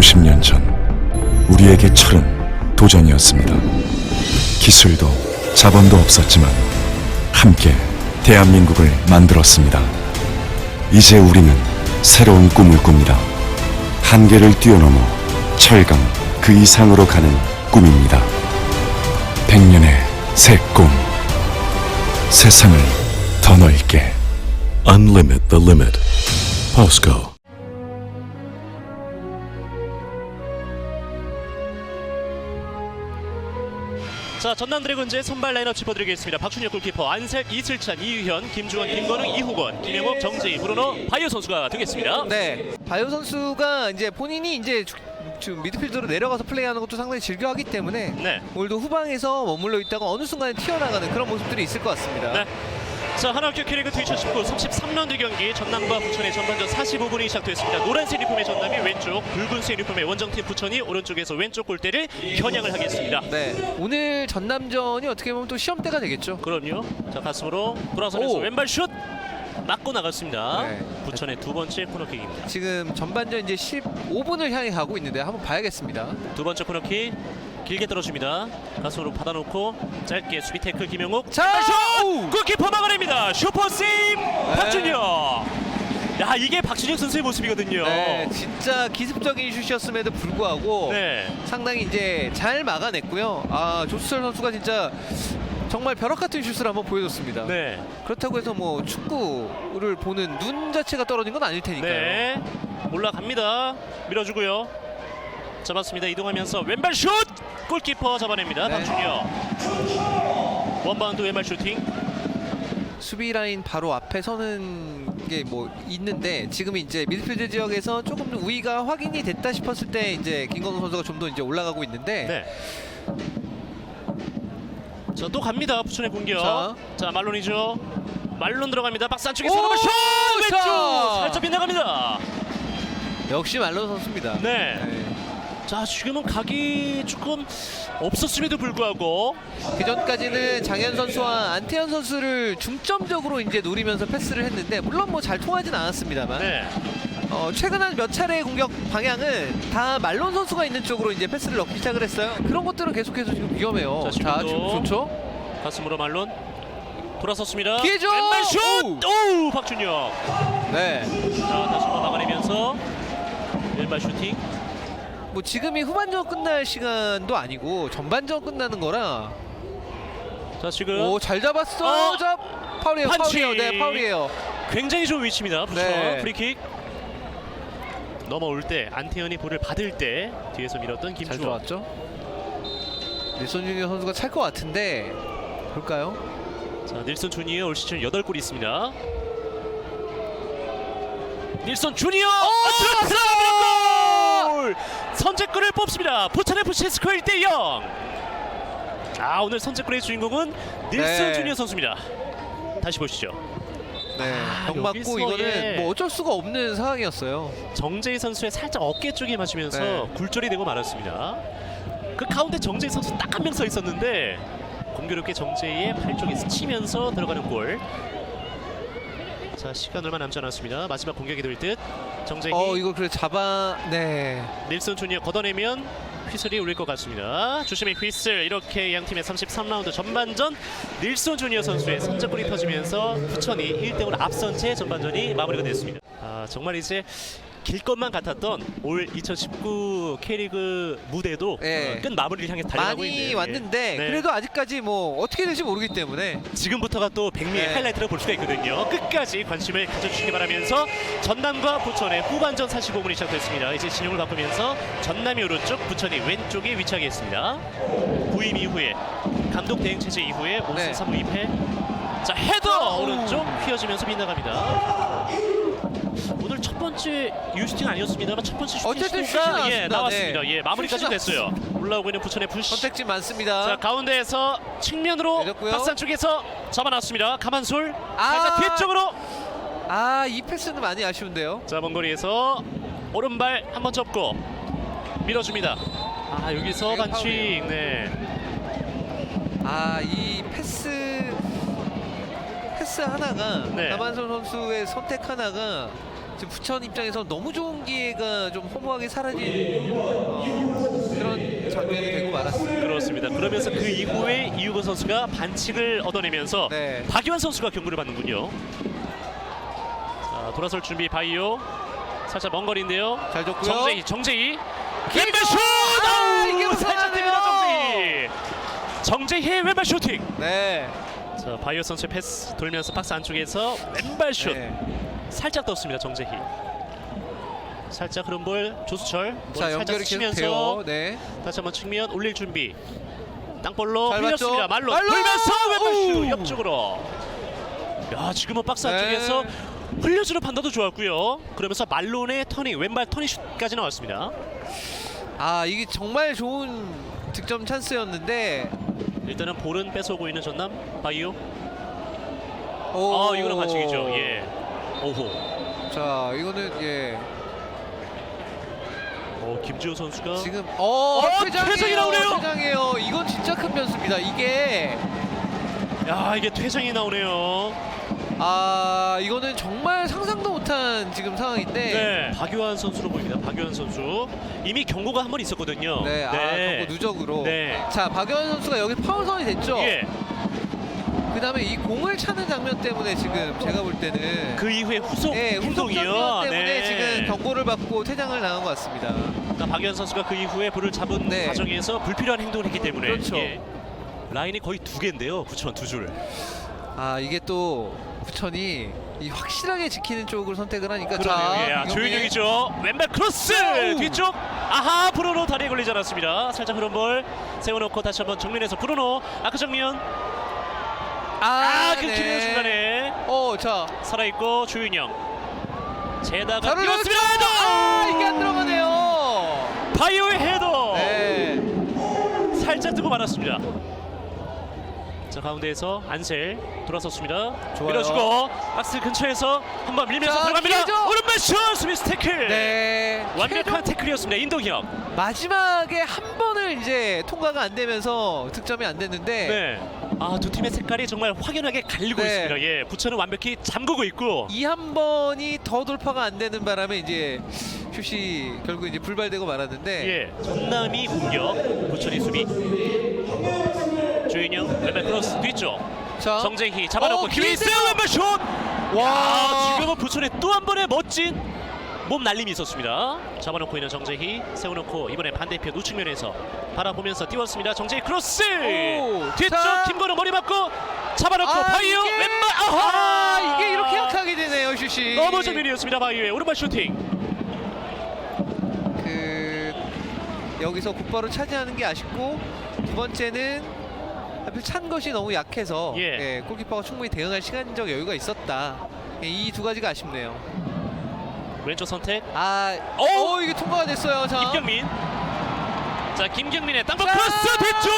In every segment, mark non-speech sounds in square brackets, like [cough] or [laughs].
50년 전 우리에게 철은 도전이었습니다. 기술도 자본도 없었지만 함께 대한민국을 만들었습니다. 이제 우리는 새로운 꿈을 꿉니다. 한계를 뛰어넘어 철강 그 이상으로 가는 꿈입니다. 백년의 새 꿈. 세상을 더 넓게. Unlimit the limit. POSCO. 자 전남 드래곤즈의 선발 라인업 짚어드리겠습니다. 박준혁 골키퍼, 안색, 이슬찬, 이유현, 김주원, 김건웅, 이후건, 김영욱, 정재희, 브루노, 바이오 선수가 되겠습니다. 네, 바이오 선수가 이제 본인이 이제 주- 지금 미드필더로 내려가서 플레이하는 것도 상당히 즐겨하기 때문에 네. 오늘도 후방에서 머물러 있다가 어느 순간에 튀어나가는 그런 모습들이 있을 것 같습니다. 네. 자 하나학교 K리그 2019 33라운드 경기 전남과 부천의 전반전 45분이 시작됐습니다. 노란색 유니폼의 전남이 왼쪽, 붉은색 유니폼의 원정팀 부천이 오른쪽에서 왼쪽 골대를 겨냥을 하겠습니다. 네, 오늘 전남전이 어떻게 보면 또 시험대가 되겠죠. 그럼요. 자 가슴으로 돌아서면서 오. 왼발 슛 맞고 나갔습니다. 네. 부천의 두 번째 코너킥입니다. 지금 전반전 이제 15분을 향해 가고 있는데 한번 봐야겠습니다. 두 번째 코너킥 길게 떨어집니다. 가슴으로 받아놓고 짧게 수비 태클 김영욱. 자, 슛! 오! 골키퍼 막아냅니다. 슈퍼 세임 박준혁. 야 이게 박준혁 선수의 모습이거든요. 네, 진짜 기습적인 슛이었음에도 불구하고 네. 상당히 이제 잘 막아냈고요. 아 조수철 선수가 진짜 정말 벼락 같은 슛을 한번 보여줬습니다. 네. 그렇다고 해서 뭐 축구를 보는 눈 자체가 떨어진 건 아닐 테니까요. 네. 올라갑니다. 밀어주고요. 잡았습니다. 이동하면서 왼발 슛! 골키퍼 잡아냅니다. 네. 박준혁. 원바운드 왼발 슈팅. 수비 라인 바로 앞에 서는 게 뭐 있는데 지금 이제 미드필드 지역에서 조금 우위가 확인이 됐다 싶었을 때 이제 김건우 선수가 좀 더 이제 올라가고 있는데 네. 자또 갑니다. 부천의 공격. 자. 자, 말론이죠. 말론 들어갑니다. 박스 안쪽에서 슛! 왼쪽 자. 살짝 빗나갑니다. 역시 말론 선수입니다. 네. 자 지금은 각이 조금 없었음에도 불구하고 그 전까지는 장현 선수와 안태현 선수를 중점적으로 이제 노리면서 패스를 했는데 물론 뭐 잘 통하진 않았습니다만 네. 어, 최근 한 몇 차례의 공격 방향은 다 말론 선수가 있는 쪽으로 이제 패스를 넣기 시작을 했어요. 그런 것들은 계속해서 지금 위험해요. 자, 자. 지금 좋죠? 가슴으로 말론 돌아섰습니다. 기회죠! 왼발 슛! 오! 오! 박준혁. 네. 자 다시 한번 막아내면서 왼발 슈팅. 뭐 지금이 후반전 끝날 시간도 아니고 전반전 끝나는 거라 자 지금 오 잘 잡았어 어! 자 파울이에요 판치! 파울이에요 네 파울이에요 굉장히 좋은 위치입니다. 부천 네. 프리킥. 넘어올 때 안태현이 볼을 받을 때 뒤에서 밀었던 잘 김주원. 들어왔죠 닐슨 주니어 선수가 찰 것 같은데 볼까요 자 닐슨 주니어 올 시즌 8골이 있습니다. 닐슨 주니어 어, 들어갑니다 골! 선제골을 뽑습니다. 부천 FC 스코어 1대 0. 아 오늘 선제골의 주인공은 닐슨 네. 주니어 선수입니다. 다시 보시죠. 네, 아, 병 맞고 여기서, 이거는 예. 뭐 어쩔 수가 없는 상황이었어요. 정재희 선수의 살짝 어깨 쪽에 맞으면서 네. 굴절이 되고 말았습니다. 그 가운데 정재희 선수 딱 한 명 서 있었는데 공교롭게 정재희의 팔 쪽에 스치면서 들어가는 골. 자 시간 얼마 남지 않았습니다. 마지막 공격이 될 듯. 정재희 어 이거 그래 잡아 네. 닐슨 주니어 걷어내면 휘슬이 울릴 것 같습니다. 조심히 휘슬 이렇게 양 팀의 33라운드 전반전 닐슨 주니어 선수의 선제골이 터지면서 부천이 1대5로 앞선 채 전반전이 마무리가 됐습니다. 아 정말 이제 길 것만 같았던 올 2019 K리그 무대도 예. 어, 끝 마무리를 향해 달려가고 많이 있네요. 왔는데 예. 네. 그래도 아직까지 뭐 어떻게 될지 모르기 때문에 지금부터가 또 백미의 네. 하이라이트를 볼 수가 있거든요. 끝까지 관심을 가져주시기 바라면서 전남과 부천의 후반전 45분이 시작됐습니다. 이제 진영을 바꾸면서 전남이 오른쪽, 부천이 왼쪽에 위치하겠습니다. 부임 이후에 감독 대행 체제 이후에 5승 네. 3무 2패. 자 헤더 오. 오른쪽 휘어지면서 빗나갑니다. 오늘 첫 번째 유슈팅 아니었습니다만 첫 번째 슈팅 어쨌든 시도가 슛이 예, 나왔습니다. 나왔습니다. 네. 예 마무리까지 됐어요. 올라오고 있는 부천의 푸시. 선택지 많습니다. 자 가운데에서 측면으로 내렸고요. 박스 안쪽에서 잡아놨습니다. 가만솔 아. 살짝 뒤쪽으로 아 이 패스는 많이 아쉬운데요. 자 먼거리에서 오른발 한 번 접고 밀어줍니다. 아 여기서 이거 반칙 파울이에요. 네. 아 이 패스 패스 하나가 네. 남한솔 선수의 선택 하나가 지금 부천 입장에서 너무 좋은 기회가 좀 허무하게 사라진 어, 그런 장면이 되고 말았습니다. 그렇습니다. 그러면서 그 이후에 이우건 선수가 반칙을 얻어내면서 네. 박유환 선수가 경고를 받는군요. 자, 돌아설 준비 바이오. 살짝 먼 거리인데요. 잘 줬고요. 정재희, 정재희. 왼발 슛! 아, 이게 살짝 무서워하네요. 뜹니다, 정재희. 정재희의 왼발 슈팅. 네. 자, 바이오 선수의 패스 돌면서 박스 안쪽에서 왼발 슛. 네. 살짝 떴습니다, 정재희. 살짝 흐름 볼 조수철. 볼자 살짝 연결이 치면서 돼요. 네. 다시 한번 측면 올릴 준비. 땅볼로 잘 흘렸습니다. 말로 말로! 돌면서 왼발 슛 오우! 옆쪽으로. 야 지금은 박스 네. 안쪽에서 흘려주는 판단도 좋았고요. 그러면서 말론의 터닝 왼발 터닝 슛까지 나왔습니다. 아 이게 정말 좋은 득점 찬스였는데. 일단은 볼은 뺏어오고 있는 전남 바이오. 오. 아 이거는 반칙이죠. 예. 오호. 자 이거는 예. 어 김지호 선수가 지금 어, 어, 퇴장이 나오네요. 퇴장이에요. 이건 진짜 큰 변수입니다. 이게 야 이게 퇴장이 나오네요. 아 이거는 정말 상상도 못한 지금 상황인데. 네. 박유환 선수로 보입니다. 박유환 선수 이미 경고가 한 번 있었거든요. 네, 아, 경고 누적으로. 네. 자, 박연 선수가 여기 파울 선이 됐죠. 예. 그 다음에 이 공을 차는 장면 때문에 지금 제가 볼 때는 그 이후에 후속 네, 후속 행동이요. 장면 때문에 네. 지금 경고를 받고 퇴장을 당한 것 같습니다. 그러니까 박연 선수가 그 이후에 볼을 잡은 네. 과정에서 불필요한 행동을 했기 때문에 그렇죠. 예. 라인이 거의 두 개인데요. 부천 두 줄. 아 이게 또 부천이 이 확실하게 지키는 쪽을 선택을 하니까 그러네요. 예. 아, 이경민. 조윤영이죠. 왼발 크로스 오우. 뒤쪽. 아하 브루노 다리에 걸리지 않았습니다. 살짝 흐른 볼 세워놓고 다시 한번 정면에서 브루노 아크 정면. 아, 네. 끊기는 순간에 어, 자, 살아있고 조윤영. 제다가. 올렸죠. 헤더! 아, 이게 안 들어가네요. 바이오의 헤더. 네. 살짝 뜨고 말았습니다. 자 가운데에서 안셀 돌아섰습니다. 좋아요. 밀어주고 박스 근처에서 한번 밀면서 자, 들어갑니다. 기회죠. 오른발 슛 스미스 태클. 네. 완벽한 태클이었습니다. 인동혁. 마지막에 한 번을 이제 통과가 안 되면서 득점이 안 됐는데 네. 아 두 팀의 색깔이 정말 확연하게 갈리고 네. 있습니다. 예, 부천은 완벽히 잠그고 있고. 이 한 번이 더 돌파가 안 되는 바람에 이제 슛이 결국 이제 불발되고 말았는데 예, 전남이 공격, 부천이 수비. 조인영 왼발 크로스 뒤쪽. 자, 정재희 잡아놓고 어, 기회 있어요. 기회인데요. 왼발 슛. 와 아, 지금은 부천의 또 한 번의 멋진 몸 날림이 있었습니다. 잡아놓고 있는 정재희 세워놓고 이번에 반대편 우측면에서 바라보면서 띄웠습니다. 정재희 크로스 오, 뒤쪽 자. 김건우 머리 맞고 잡아놓고 아, 바이오 이게- 왼발 아하 아 이게 이렇게 약하게 되네요 슛이 너무 정면이었습니다. 바이오의 오른발 슈팅. 그 여기서 곧바로 차지하는 게 아쉽고 두 번째는 하필 찬 것이 너무 약해서 예. 예, 골키퍼가 충분히 대응할 시간적 여유가 있었다 이 두 가지가 아쉽네요 왼쪽 선택 아 오! 어, 이게 통과가 됐어요 자 김경민. 자 김경민의 땅볼 자, 크로스 뒤쪽.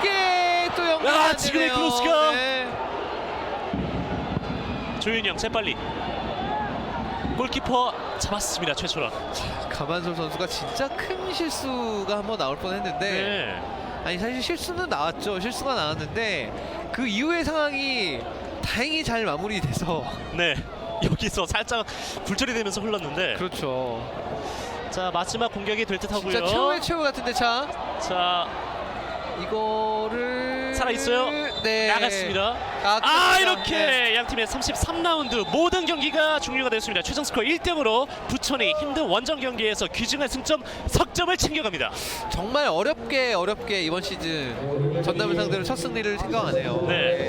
이게 또 연결이 야, 안 지금의. 크로스가. 네. 조윤영 재빨리. 골키퍼 잡았습니다 최철원. 가만솔 선수가 진짜 큰 실수가 한번 나올 뻔했는데 네. 아니 사실 실수는 나왔죠 실수가 나왔는데 그 이후의 상황이 다행히 잘 마무리돼서 네. [laughs] 여기서 살짝 굴절이 되면서 흘렀는데 그렇죠 자 마지막 공격이 될 듯 하고요. 진짜 최후의 최후 같은데 자 자 이거를 살아있어요? 네 나갔습니다. 아, 아. 이렇게 네. 양 팀의 33라운드 모든 경기가 종료가 됐습니다. 최종 스코어 1등으로 부천이 힘든 원정 경기에서 귀중한 승점 석점을 챙겨갑니다. 정말 어렵게 어렵게 이번 시즌 전남을 상대로 첫 승리를 생각하네요 네.